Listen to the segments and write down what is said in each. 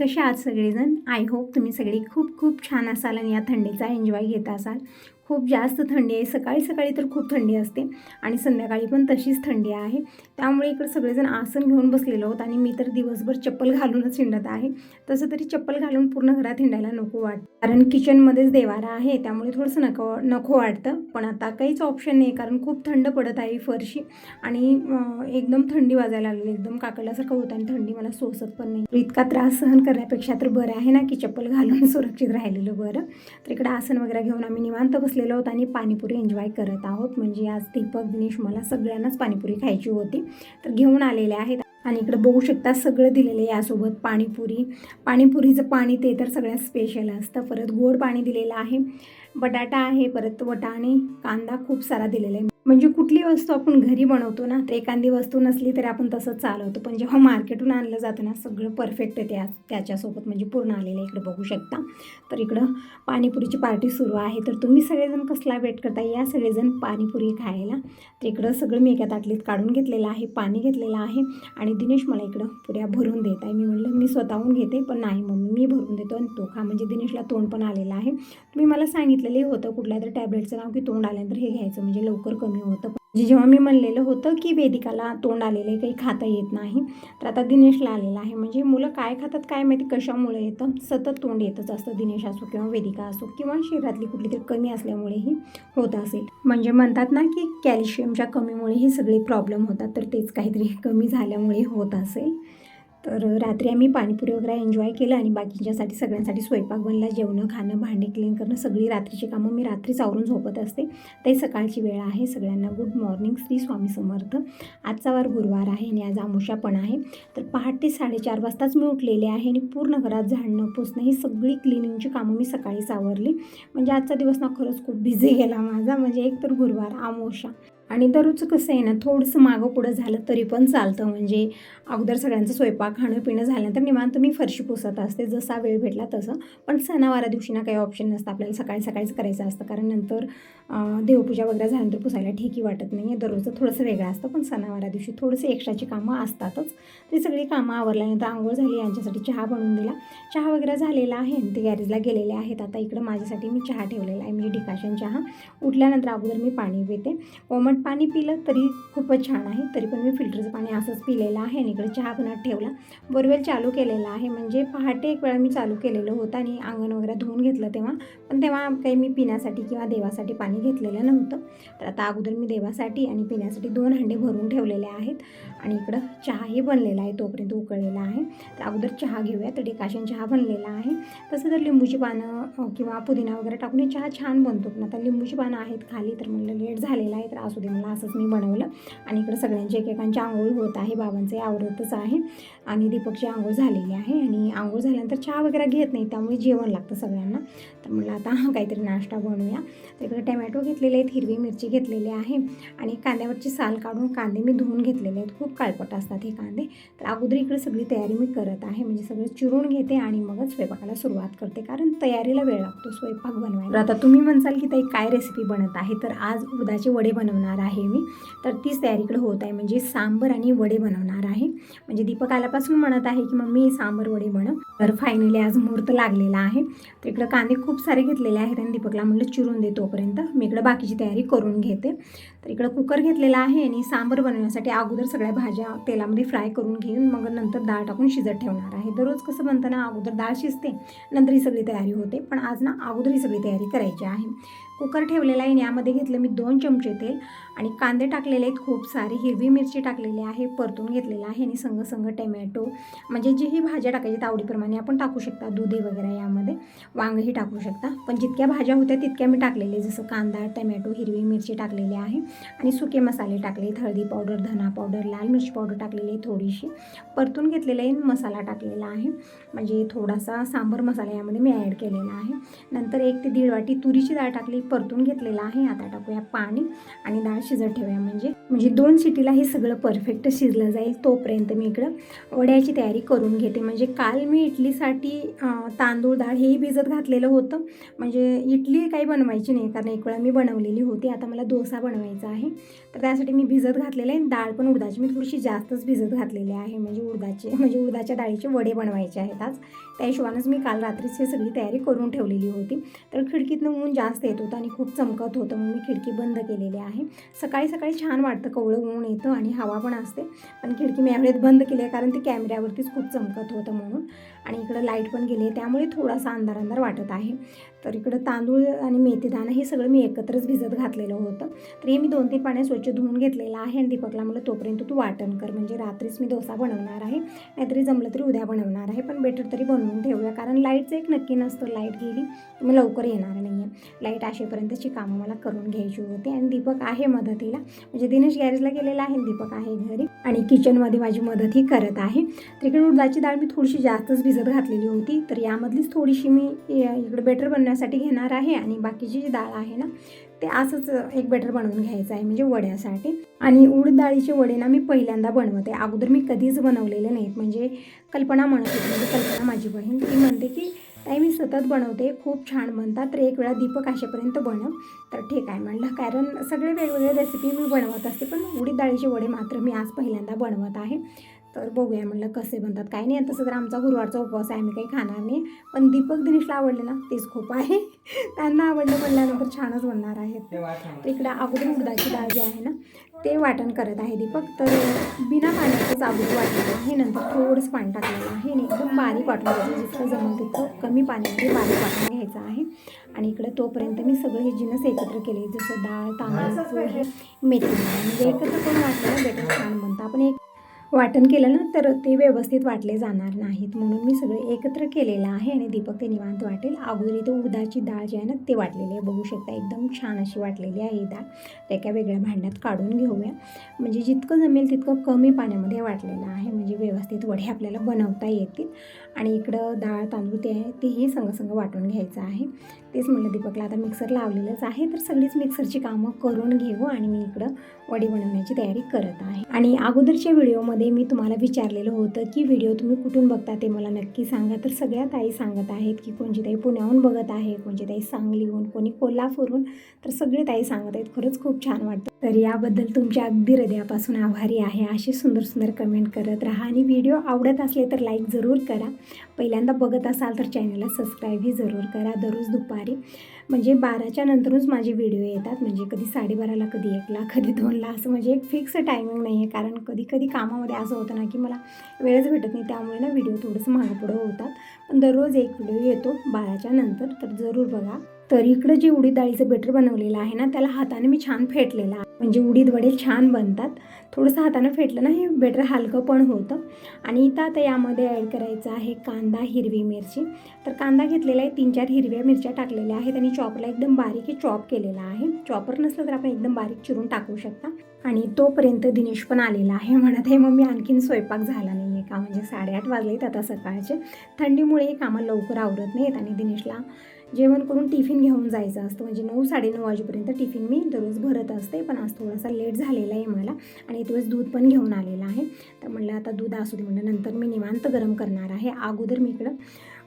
कसे आहात सगळेजण? आय होप तुम्ही सगळे खूप खूप छान असाल आणि या थंडीचा एन्जॉय घेत असाल. खूप जास्त थंडी आहे. सकाळी सकाळी तर खूप थंडी असते आणि संध्याकाळी पण तशीच थंडी आहे. त्यामुळे इकडे सगळेजण आसन घेऊन बसलेलो आहोत आणि मी तर दिवसभर चप्पल घालूनच हिंडत आहे. तसं तरी चप्पल घालून पूर्ण घरात हिंडायला नको वाट कारण किचनमध्येच देवारा आहे त्यामुळे थोडंसं नको नको वाटतं. पण आता काहीच ऑप्शन नाही कारण खूप थंड पडत आहे फरशी. आणि एकदम थंडी वाजायला लागली. एकदम काकडल्यासारखं होतं आणि थंडी मला सोसत पण नाही. इतका त्रास सहन करण्यापेक्षा तर बरं आहे ना की चप्पल घालून सुरक्षित राहिलेलं बरं. तर इकडे आसन वगैरे घेऊन आम्ही निवांत बसलेलो आहोत आणि पाणीपुरी एन्जॉय करत आहोत. म्हणजे आज दीपक दिनेश मला सगळ्यांनाच पाणीपुरी खायची होती. तर घेऊन आलेले आहेत. आणि इकडे बघू शकता सगळं दिलेलं आहे यासोबत पाणीपुरी. पाणीपुरीचं पाणी ते तर सगळ्यात स्पेशल असतं. परत गोड पाणी दिलेलं आहे. बटाटा आहे परत वटाणे कांदा खूप सारा दिलेला आहे. म्हणजे कुठली वस्तू आपण घरी बनवतो ना तर एखादी वस्तू नसली तरी आपण तसं चालवतो. पण जेव्हा मार्केटून आणलं जातं ना सगळं परफेक्ट आहे त्या त्याच्यासोबत म्हणजे पूर्ण आलेलं आहे. इकडे बघू शकता. तर इकडं पाणीपुरीची पार्टी सुरू आहे. तर तुम्ही सगळेजण कसला वेट करता? या सगळेजण पाणीपुरी खायला. तर इकडं सगळं मी एका ताटलीत काढून घेतलेलं आहे पाणी घेतलेलं आहे. आणि दिनेश मला इकडं पुऱ्या भरून देत आहे. मी म्हणलं मी स्वतःहून घेते पण नाही मम्मी मी भरून देतो आणि तो खा. म्हणजे दिनेशला तोंड पण आलेलं आहे. तुम्ही मला सांगितलेलं होतं कुठल्या तरी टॅबलेटचं नाव की तोंड आल्यानंतर हे घ्यायचं. म्हणजे लवकर कमी होतं. म्हणजे जेव्हा मी म्हणलेलं होतं की वेदिकाला तोंड आलेलं आहे काही खाता येत नाही तर आता दिनेशला आलेलं आहे. म्हणजे मुलं काय खातात काय माहिती कशामुळे येतं? सतत तोंड येतच असतं दिनेश असो किंवा वेदिका असो किंवा शरीरातली कुठली तरी कमी असल्यामुळेही होत असेल. म्हणजे म्हणतात ना की कॅल्शियमच्या कमीमुळे हे सगळे प्रॉब्लेम होतात तर तेच काहीतरी कमी झाल्यामुळे होत असेल. तर रात्री आम्ही पाणीपुरी वगैरे एन्जॉय केलं आणि बाकीच्यासाठी सगळ्यांसाठी स्वयंपाक बनला जेवणं खाणं भांडे क्लीन करणं सगळी रात्रीची कामं मी रात्रीच आवरून झोपत असते. ते सकाळची वेळ आहे. सगळ्यांना गुड मॉर्निंग श्री स्वामी समर्थ. आजचा वार गुरुवार आहे आणि आज आमुषा पण आहे. तर पहाटे साडेचार वाजताच मी उठलेले आहे आणि पूर्ण घरात झाडणं पुसणं ही सगळी क्लिनिंगची कामं मी सकाळीच आवरली म्हणजे आजचा दिवस ना खरंच खूप बिझी गेला माझा. म्हणजे एक तर गुरुवार आमोशा आणि दररोजचं कसं आहे ना थोडंसं मागं पुढं झालं तरी पण चालतं. म्हणजे अगोदर सगळ्यांचं स्वयंपाक खाणं पिणं झाल्यानंतर निवांत मी फरशी पुसत असते. जसा वेळ भेटला तसं. पण सणावारा दिवशी ना काही ऑप्शन नसतं. आपल्याला सकाळी सकाळीच करायचं असतं. कारण नंतर देवपूजा वगैरे झाल्यानंतर पुसायला ठीकही वाटत नाही आहे दररोजचं थोडंसं वेगळं असतं. पण सणावारा दिवशी थोडंसं एक्स्ट्राची कामं असतातच. ते सगळी कामं आवरल्यानंतर आंघोळ झाली यांच्यासाठी चहा बनवून दिला. चहा वगैरे झालेला आहे. ते गॅरेजला गेलेले आहेत. आता इकडं माझ्यासाठी मी चहा ठेवलेला आहे. म्हणजे डिकाशन चहा. उठल्यानंतर अगोदर मी पाणी पिते. कोमट पाणी पिलं तरी खूपच छान आहे. तरी पण मी फिल्टरचं पाणी असंच पिलेलं आहे आणि इकडे चहा बनत ठेवला. बोरवेल चालू केलेला आहे. म्हणजे पहाटे एक वेळा मी चालू केलेलं होतं आणि अंगण वगैरे धुवून घेतलं तेव्हा. पण तेव्हा काही मी पिण्यासाठी किंवा देवासाठी पाणी घेतलेलं नव्हतं. तर आता अगोदर मी देवासाठी आणि पिण्यासाठी दोन हंडे भरून ठेवलेले आहेत. आणि इकडं चहाही बनलेला आहे. तोपर्यंत उकळलेला आहे. तर अगोदर चहा घेऊया. तर डिकाशन चहा बनलेला आहे. तसं तर लिंबूची पानं किंवा पुदिना वगैरे टाकून चहा छान बनतो. पण आता लिंबूची पानं आहेत खाली तर म्हणलं लेट झालेलं आहे. तर असू दे. मला असंच मी बनवलं. आणि इकडं सगळ्यांची एकेकांची आंघोळ होत आहे. बाबांचे आवडतच आहे. आणि दीपकची आंघोळ झालेली आहे. आणि आंघोळ झाल्यानंतर चहा वगैरे घेत नाही त्यामुळे जेवण लागतं सगळ्यांना. तर म्हणलं आता काहीतरी नाश्ता बनवूया. तर इकडे टमॅटो घेतलेले आहेत हिरवी मिरची घेतलेली आहे आणि कांद्यावरची साल काढून कांदे मी धुवून घेतलेले आहेत. खूप काळपट असतात हे कांदे. तर अगोदर इकडे सगळी तयारी मी करत आहे. म्हणजे सगळं चिरून घेते आणि मगच स्वयंपाकाला सुरुवात करते. कारण तयारीला वेळ लागतो स्वयंपाक बनवायला. आता तुम्ही म्हणसाल की ताई काय रेसिपी बनत आहे? तर आज उदाचे वडे बनवणार आहे मी. तर तीच तयारीकडे होत आहे. म्हणजे सांबर आणि वडे बनवणार आहे. म्हणजे दीपक आल्यापासून म्हणत आहे की मम्मी सांबर वडे बनव. तर फायनली आज मुहूर्त लागलेला आहे. तर इकडं कांदे खूप सारे घेतलेले आहेत आणि दीपकला म्हणलं चिरून दे तोपर्यंत. मी इकडं बाकीची तयारी करून घेते. तर इकडं कुकर घेतलेला आहे आणि सांबर बनवण्यासाठी अगोदर सगळ्या भाज्या तेलामध्ये फ्राय करून घेऊन मग नंतर डाळ टाकून शिजत ठेवणार आहे. दररोज कसं बनतं ना अगोदर डाळ शिजते नंतर ही सगळी तयारी होते. पण आज ना अगोदर ही सगळी तयारी करायची आहे. कुकर ठेवलेला आहे. आणि यामध्ये घेतलं मी दोन चमचे तेल आणि कांदे टाकलेले आहेत खूप सारे. हिरवी मिरची टाकलेली आहे परतून घेतलेलं आहे आणि संग संग टमॅटो. म्हणजे जे ही भाज्या टाकायची आवडीप्रमाणे आपण टाकू शकता. दुधे वगैरे यामध्ये वांगही टाकू शकता. पण जितक्या भाज्या होत्या तितक्या मी टाकलेले जसं कांदा टमॅटो हिरवी मिरची टाकलेली आहे आणि सुके मसाले टाकले हळदी पावडर धना पावडर लाल मिरची पावडर टाकलेली आहे थोडीशी. परतून घेतलेला आहे मसाला टाकलेला आहे. म्हणजे थोडासा सांबर मसाला यामध्ये मी ॲड केलेला आहे. नंतर एक ते दीड वाटी तुरीची डाळ टाकली. परतून घेतलेला आहे. आता टाकूया पाणी आणि डाळ शिजत ठेवूया. म्हणजे म्हणजे दोन सिटीला हे सगळं परफेक्ट शिजलं जाईल तोपर्यंत मी इकडं वड्याची तयारी करून घेते. म्हणजे काल मी इडलीसाठी तांदूळ डाळ हेही भिजत घातलेलं होतं. म्हणजे इडली काही बनवायची नाही कारण एक वेळा मी बनवलेली होती. आता मला डोसा बनवायचा आहे. तर त्यासाठी मी भिजत घातलेले आहे. डाळ पण उडदाची मी थोडीशी जास्तच भिजत घातलेली आहे. म्हणजे उडदाचे म्हणजे उडदाच्या डाळीचे वडे बनवायचे आहेत आज. त्या हिशोबानंच मी काल रात्रीच हे सगळी तयारी करून ठेवलेली होती. तर खिडकीतनं ऊन जास्त येत होतं. आणि खूप चमकत होतं. मग मी खिडकी बंद केलेली आहे. सकाळी सकाळी छान वाटतं. कवळं ऊन येतं आणि हवा पण असते. पण खिडकी मी यावेळेस बंद केली आहे कारण ती कॅमेऱ्यावरतीच खूप चमकत होतं म्हणून. आणि इकडं लाइट पण गेली आहे. त्यामुळे थोडासा अंधार अंधार वाटत आहे. तर इकडं तांदूळ आणि मेथीदाणं हे सगळं मी एकत्रच भिजत घातलेलं होतं. तर हे मी दोन तीन पाण्या स्वच्छ धुवून घेतलेलं आहे आणि दीपकला मला तोपर्यंत तू वाटण कर. म्हणजे रात्रीच मी डोसा बनवणार आहे. नाहीतरी जमलं तरी उद्या बनवणार आहे. पण बेटर तरी बनवून ठेवूया. कारण लाईटचं एक नक्की नसतं. लाइट गेली तर मी लवकर येणार नाही आहे लाइट असे असेपर्यंतची कामं मला करून घ्यायची होती. आणि दीपक आहे मदतीला. म्हणजे दिनेश गॅरेजला गेलेला आहे दीपक आहे घरी. आणि किचनमध्ये माझी मदतही करत आहे. तर इकडे उडदाची डाळ मी थोडीशी जास्तच भिजत घातलेली होती. तर यामधलीच थोडीशी मी इकडे बेटर बनवण्यासाठी घेणार आहे. आणि बाकीची जी डाळ आहे ना ते असंच एक बेटर बनवून घ्यायचं आहे म्हणजे वड्यासाठी. आणि उडद डाळीचे वडे ना मी पहिल्यांदा बनवते. अगोदर मी कधीच बनवलेले नाहीत. म्हणजे कल्पना म्हणत होती. म्हणजे कल्पना माझी बहीण ती म्हणते की ताई मी सतत बनवते. खूप छान बनतात. तर एक वेळा दीपक असेपर्यंत बनव तर ठीक आहे म्हणलं कारण सगळे वेगवेगळे रेसिपी मी बनवत असते. पण उडीद डाळीचे वडे मात्र मी आज पहिल्यांदा बनवत आहे. तर बघूया म्हणलं कसे बनतात. काही नाही तसं तर आमचा गुरुवारचा उपवास आहे आम्ही काही खाणार नाही. पण दीपक दिनेशला आवडले ना तेच खूप आहे. त्यांना आवडलं म्हणल्यानंतर छानच बनणार आहेत. तर इकडं अगोदर उडदाची डाळ जी आहे ना ते वाटण करत आहे दीपक. तर बिना पाण्याचंच अगोदर वाटलेलं आहे नंतर थोडंसं पाणी टाकलेलं आहे. आणि एकदम बारीक वाटून घ्यायचं जितकं जमल तितकं कमी पाण्यामध्ये बारीक वाटून घ्यायचं आहे. आणि इकडं तोपर्यंत मी सगळे हे जिनस एकत्र केले जसं डाळ तांदूळ पोहे मेथी म्हणजे एकत्र करून वाटलं बेटर छान बनतं. आपण एक वाटण केलं ना तर ते व्यवस्थित वाटले जाणार नाहीत. म्हणून मी सगळे एकत्र केलेलं आहे आणि दीपक ते निवांत वाटेल. अगोदर इथं उदाची डाळ जी आहे ना ते वाटलेली आहे. बघू शकता एकदम छान अशी वाटलेली आहे ही डाळ. ते एका वेगळ्या भांड्यात काढून घेऊया. म्हणजे जितकं जमेल तितकं कमी पाण्यामध्ये वाटलेलं आहे. म्हणजे व्यवस्थित वडे आपल्याला बनवता येतील. आणि इकडं डाळ तांदूळ ते आहे तेही संगसंग वाटून घ्यायचं आहे. तेच म्हणलं दीपकला आता मिक्सर लावलेलंच आहे तर सगळीच मिक्सरची कामं करून घेऊ आणि मी इकडं वडी बनवण्याची तयारी करत आहे. आणि अगोदरच्या व्हिडिओमध्ये मी तुम्हाला विचारलेलं होतं की व्हिडिओ तुम्ही कुठून बघता ते मला नक्की सांगा. तर सगळ्या ताई सांगत आहेत की कोणची ताई पुण्याहून बघत आहे कोणची ताई सांगलीहून कोणी कोल्हापूरहून तर सगळे ताई सांगत आहेत. खरंच खूप छान वाटतं. तर याबद्दल तुमच्या अगदी हृदयापासून आभारी आहे. असे सुंदर सुंदर कमेंट करत राहा आणि व्हिडिओ आवडत असले तर लाईक जरूर करा. पहिल्यांदा बघत असाल तर चॅनलला सबस्क्राईबही जरूर करा. दररोज दुपार म्हणजे बाराच्या नंतरच माझे व्हिडिओ येतात. म्हणजे कधी साडेबाराला कधी एकला कधी दोनला. असं म्हणजे एक फिक्स टायमिंग नाही आहे कारण कधी कधी कामामध्ये असं होतं ना की मला वेळच भेटत नाही. त्यामुळे ना व्हिडिओ थोडंसं महागपुढं होतात. पण दररोज एक व्हिडिओ येतो बाराच्या नंतर. तर जरूर बघा. तर इकडं जे उडीद डाळीचं बेटर बनवलेलं आहे ना त्याला हाताने मी छान फेटलेलं आहे. म्हणजे उडीद वडे छान बनतात. थोडंसं हातानं फेटलं ना हे बेटर हलकं पण होतं. आणि इथं आता यामध्ये ॲड करायचं आहे कांदा हिरवी मिरची. तर कांदा घेतलेला आहे तीन चार हिरव्या मिरच्या टाकलेल्या आहेत आणि चॉपला एकदम बारीक हे चॉप केलेला आहे. चॉपर नसलं तर आपण एकदम बारीक चिरून टाकू शकता. आणि तोपर्यंत दिनेश पण आलेला आहे. म्हणत आहे मग मी आणखीन स्वयंपाक झाला नाही आहे का? म्हणजे साडेआठ वाजले आता सकाळचे. थंडीमुळे हे कामं लवकर आवरत नाहीत. आणि दिनेशला जेवण करून टिफिन घेऊन जायचं असतं. म्हणजे नऊ साडेनऊ वाजेपर्यंत टिफिन मी दररोज भरत असते. पण आज थोडासा लेट झालेला आहे मला आणि दिवस दूध पण घेऊन आलेलं आहे. तर म्हणलं आता दूध असू दे म्हणलं नंतर मी निवांत गरम करणार आहे. अगोदर मी इकडं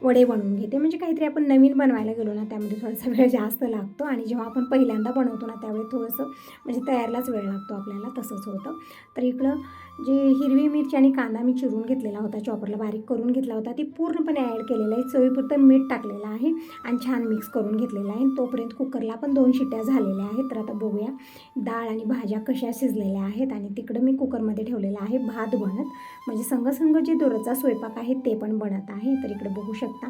वडे बनवून घेते. म्हणजे काहीतरी आपण नवीन बनवायला गेलो ना त्यामध्ये थोडासा वेळ जास्त लागतो आणि जेव्हा आपण पहिल्यांदा बनवतो ना त्यावेळी थोडंसं म्हणजे तयारलाच वेळ लागतो आपल्याला तसंच होतं. तर इकडं जी हिरवी मिरची आणि कांदा मी चिरून घेतलेला होता चॉपरला बारीक करून घेतला होता ती पूर्णपणे ॲड केलेलं आहे. चवीपुरतं मीठ टाकलेलं आहे आणि छान मिक्स करून घेतलेलं आहे. तोपर्यंत कुकरला पण दोन शिट्ट्या झालेल्या आहेत. तर आता बघूया डाळ आणि भाज्या कशा शिजलेल्या आहेत आणि तिकडं मी कुकरमध्ये ठेवलेला आहे भात बनत. म्हणजे संघसंघ जे दोरचा स्वयंपाक आहे ते पण बनत आहे. तर इकडे बघू शकता.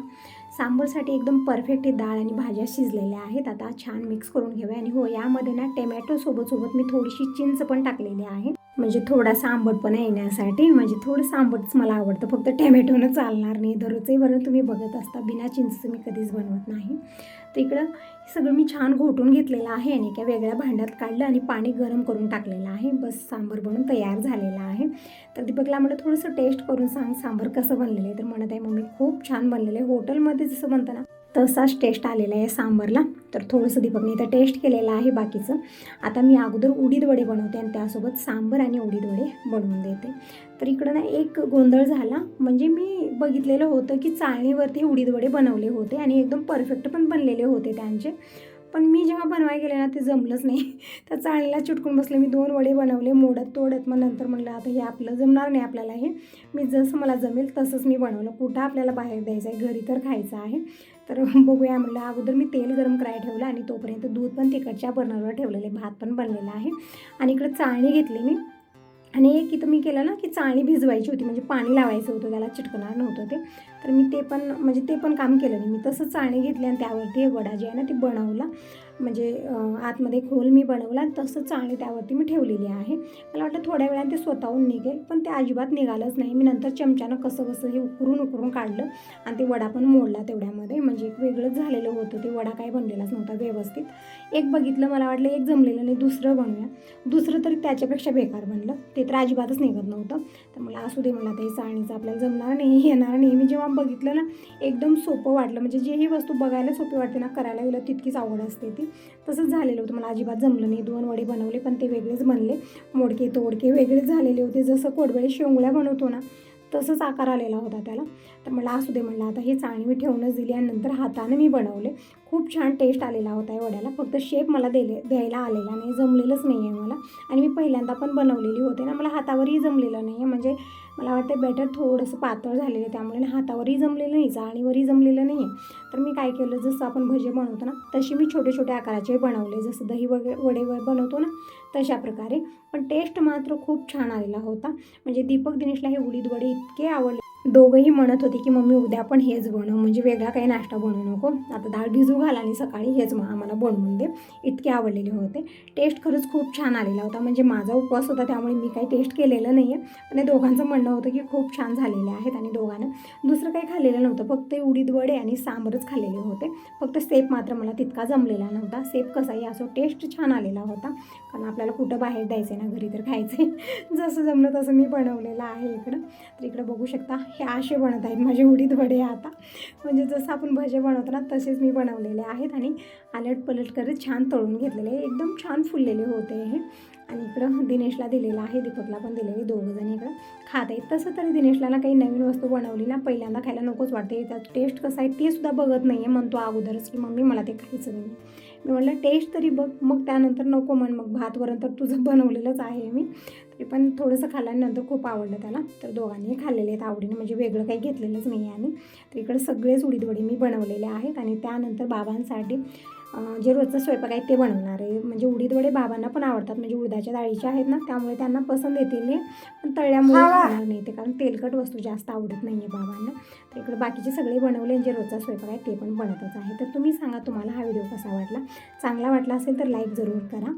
सांबरसाठी एकदम परफेक्ट डाळ आणि भाज्या शिजलेल्या आहेत. आता छान मिक्स करून घेऊया आणि हो यामध्ये ना टोमॅटो सोबत सोबत मी थोडीशी चिंच पण टाकलेली आहे. म्हणजे थोडासा आंबटपणा येण्यासाठी म्हणजे थोडंसं आंबटच मला आवडतं. फक्त टॅमॅटोनं चालणार नाही. दररोजही बरं तुम्ही बघत असता बिना चिंचचं मी कधीच बनवत नाही. तर इकडं हे सगळं मी छान घोटून घेतलेलं आहे आणि एका वेगळ्या भांड्यात काढलं आणि पाणी गरम करून टाकलेलं आहे. बस सांबर बनून तयार झालेला आहे. तर दीपकला म्हणलं थोडंसं टेस्ट करून सांग सांबर कसं बनलेलं आहे? तर म्हणत आहे मम्मी खूप छान बनलेलं आहे. हॉटेलमध्ये जसं म्हणतं ना तसाच टेस्ट आलेला आहे सांबरला. तर थोडंसं दीपकने इथं टेस्ट केलेलं आहे बाकीचं. आता मी अगोदर उडीद वडे बनवते आणि त्यासोबत सांबर आणि उडीद वडे बनवून देते. तर इकडं ना एक गोंधळ झाला. म्हणजे मी बघितलेलं होतं की चाळणीवरती उडीद वडे बनवले होते आणि एकदम परफेक्ट पण बनलेले होते त्यांचे. पण मी जेव्हा बनवाय गेले ना ते जमलंच नाही. त्या चाळणीला चिटकून बसले मी दोन वडे बनवले मोडत तोडत. मग नंतर म्हणलं आता हे आपलं जमणार नाही आपल्याला हे. मी जसं मला जमेल तसंच मी बनवलं. कुठं आपल्याला बाहेर द्यायचं आहे घरी तर खायचं आहे. तर बघूया म्हणलं अगोदर मी तेल गरम करायला ठेवलं आणि तोपर्यंत दूध पण तिकडच्या बर्नरवर ठेवलेले भात पण बनलेला आहे. आणि इकडं चाळणी घेतली मी. आणि एक इथं मी केलं ना की चाळणी भिजवायची होती म्हणजे पाणी लावायचं होतं त्याला चिटकणार नव्हतं ते. तर मी ते पण म्हणजे ते पण काम केलं नाही. मी तसं चाळणी घेतली आणि त्यावरती वडा जे आहे ना ते बनवला. म्हणजे आतमध्ये खोल मी बनवला आणि तसंच चाळणी त्यावरती मी ठेवलेली आहे. मला वाटलं थोड्या वेळाने ते स्वतःहून निघेल पण ते अजिबात निघालंच नाही. मी नंतर चमच्यानं कसं कसं हे उकरून उकरून काढलं आणि ते वडा पण मोडला तेवढ्यामध्ये. म्हणजे एक वेगळंच झालेलं होतं. ते वडा काय बनलेलाच नव्हता व्यवस्थित. एक बघितलं मला वाटलं एक जमलेलं नाही दुसरं बनवूया. दुसरं तरी त्याच्यापेक्षा बेकार बनलं. ते तर अजिबातच निघत नव्हतं. तर मला असू दे मला ते चाळणीचं आपल्याला जमणार नाही येणार नाही. मी जेव्हा बघितलं ना एकदम सोपं वाटलं. म्हणजे जे ही वस्तू बघायला सोपी वाटते ना करायला गेलं तितकीच आवड असते ती. तसंच झालेलं होतं. मला अजिबात जमलं नाही. दोन वडे बनवले पण ते वेगळेच बनले. मोडके तोडके वेगळेच झालेले होते. जसं कोडबळे शेंगुळ्या बनवतो ना तसंच आकार आलेला होता त्याला. तर मला असू दे म्हणलं आता हे चाळणी मी ठेवूनच दिली आणि नंतर हाताने मी बनवले. खूप छान टेस्ट आलेला होता या वड्याला. फक्त शेप मला दिले द्यायला आलेला नाही. जमलेलंच नाही आहे मला. आणि मी पहिल्यांदा पण बनवलेली होते ना मला हातावरही जमलेलं नाही आहे म्हणजे मला वाटतं बॅटर थोडंसं पातळ झालेलं आहे. त्यामुळे ना हातावरही जमलेलं नाही चाळणीवरही जमलेलं नाही आहे तर मी काय केलं जसं आपण भजे बनवतो ना तशी मी छोटे छोटे आकाराचे बनवले. जसं दही वगैरे वडे बनवतो ना तशा प्रकारे. पण टेस्ट मात्र खूप छान आलेला होता. म्हणजे दीपक दिनेशला हे उडीद वडे इतके आवडले. दोघंही म्हणत होते की मम्मी उद्या पण हेच बनव. म्हणजे वेगळा काही नाश्ता बनवू नको. आता डाळ भिजू घाल आणि सकाळी हेच मग आम्हाला बनवून दे. इतके आवडलेले होते. टेस्ट खरंच खूप छान आलेला होता. म्हणजे माझा उपवास होता त्यामुळे मी काही टेस्ट केलेलं नाही आहे पण हे दोघांचं म्हणणं होतं की खूप छान झालेले आहेत आणि दोघांना दुसरं काही खाल्लेलं नव्हतं. फक्त उडीद वडे आणि सांबरच खाल्लेले होते. फक्त सेप मात्र मला तितका जमलेला नव्हता. सेप कसाही असो टेस्ट छान आलेला होता. कारण आपल्याला कुठं बाहेर द्यायचं ना घरी तर खायचं जसं जमलं तसं मी बनवलेलं आहे इकडं. तर इकडं बघू शकता हे असे बनत आहेत माझे उडीद वडे आता. म्हणजे जसं आपण भजे बनवतो ना तसेच मी बनवलेले आहेत आणि आलट पलट करत छान तळून घेतलेले एकदम छान फुललेले होते हे. आणि इकडं दिनेशला दिलेलं आहे दीपकला पण दिलेली दोघंजण इकडं खात आहेत. तसं तरी दिनेशला ना काही नवीन वस्तू बनवली ना पहिल्यांदा खायला नकोच वाटते. त्यात टेस्ट कसं आहे ते सुद्धा बघत नाही आहे म्हणतो अगोदरच की मम्मी मला ते खायचं नाही मी म्हटलं टेस्ट तरी बघ. मग त्यानंतर नको म्हण मग भात वरण तर तुझं बनवलेलंच आहे मी. तरी पण थोडंसं खाल्ल्यानंतर खूप आवडलं त्याला. तर दोघांनी खाल्लेले आहेत आवडीने म्हणजे वेगळं काही घेतलेलंच नाही आहे आणि तर इकडे सगळेच उडीद वडे मी बनवलेले आहेत आणि त्यानंतर बाबांसाठी जे रोजचा स्वयंपाक आहे ते बनवणार आहे. म्हणजे उडीद वडे बाबांना पण आवडतात म्हणजे उडदाच्या डाळीचे आहेत ना त्यामुळे त्यांना पसंत येतील. पण तळल्यामुळे खाणार नाही ते कारण तेलकट वस्तू जास्त आवडत नाही आहे बाबांना. तर इकडे बाकीचे सगळे बनवले जे रोजचा स्वयंपाक आहे ते पण बनतच आहे. तर तुम्ही सांगा तुम्हाला हा व्हिडिओ कसा वाटला. चांगला वाटला असेल तर लाईक जरूर करा.